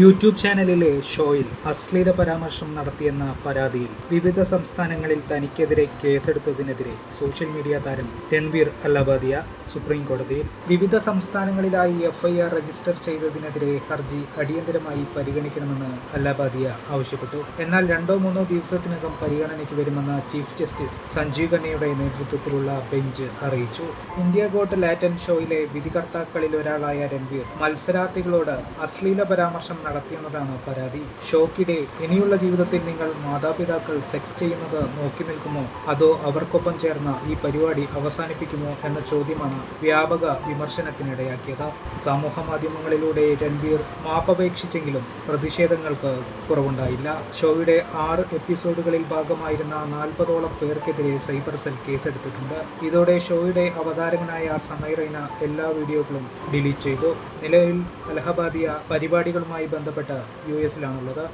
YouTube ചാനലിലെ ഷോയിൽ അശ്ലീല പരാമർശം നടത്തിയെന്ന പരാതിയിൽ വിവിധ സംസ്ഥാനങ്ങളിൽ തനിക്കെതിരെ കേസെടുത്തതിനെതിരെ സോഷ്യൽ മീഡിയ താരം രൺവീർ അല്ലാബാദിയ സുപ്രീം കോടതിയിൽ വിവിധ സംസ്ഥാനങ്ങളിലായി എഫ്ഐആർ രജിസ്റ്റർ ചെയ്തതിനെതിരെ ഹർജി അടിയന്തരമായി പരിഗണിക്കണമെന്ന് അല്ലാബാദിയ ആവശ്യപ്പെട്ടു. എന്നാൽ രണ്ടോ മൂന്നോ ദിവസത്തിനകം പരിഗണനയ്ക്ക് വരുമെന്ന് ചീഫ് ജസ്റ്റിസ് സഞ്ജീവ് ഖന്നയുടെ നേതൃത്വത്തിലുള്ള ബെഞ്ച് അറിയിച്ചു. ഇന്ത്യ ഗോട്ട് ലാറ്റൻ ഷോയിലെ വിധികർത്താക്കളിൽ ഒരാളായ രൺവീർ മത്സരാർത്ഥികളോട് അശ്ലീല പരാമർശം നടത്തിയെന്നതാണ് പരാതി. ഷോക്കിടെ ഇനിയുള്ള ജീവിതത്തിൽ നിങ്ങൾ മാതാപിതാക്കൾ സെക്സ് ചെയ്യുന്നത് നോക്കി നിൽക്കുമോ? അതോ അവർക്കൊപ്പം ചേർന്ന ഈ പരിപാടി അവസാനിപ്പിക്കുമോ എന്ന ചോദ്യമാണ് വ്യാപക വിമർശനത്തിനിടയാക്കിയത്. സമൂഹ മാധ്യമങ്ങളിലൂടെ രൺവീർ മാപ്പപേക്ഷിച്ചെങ്കിലും പ്രതിഷേധങ്ങൾക്ക് കുറവുണ്ടായില്ല. ഷോയുടെ ആറ് എപ്പിസോഡുകളിൽ ഭാഗമായിരുന്ന നാൽപ്പതോളം പേർക്കെതിരെ സൈബർ സെൽ കേസെടുത്തിട്ടുണ്ട്. ഇതോടെ ഷോയുടെ അവതാരകനായ സമൈറൈന എല്ലാ വീഡിയോകളും ഡിലീറ്റ് ചെയ്തു. നിലവിൽ അലഹബാദിയ പരിപാടികളുമായി ബന്ധപ്പെട്ട് യു എസിലാണുള്ളത്.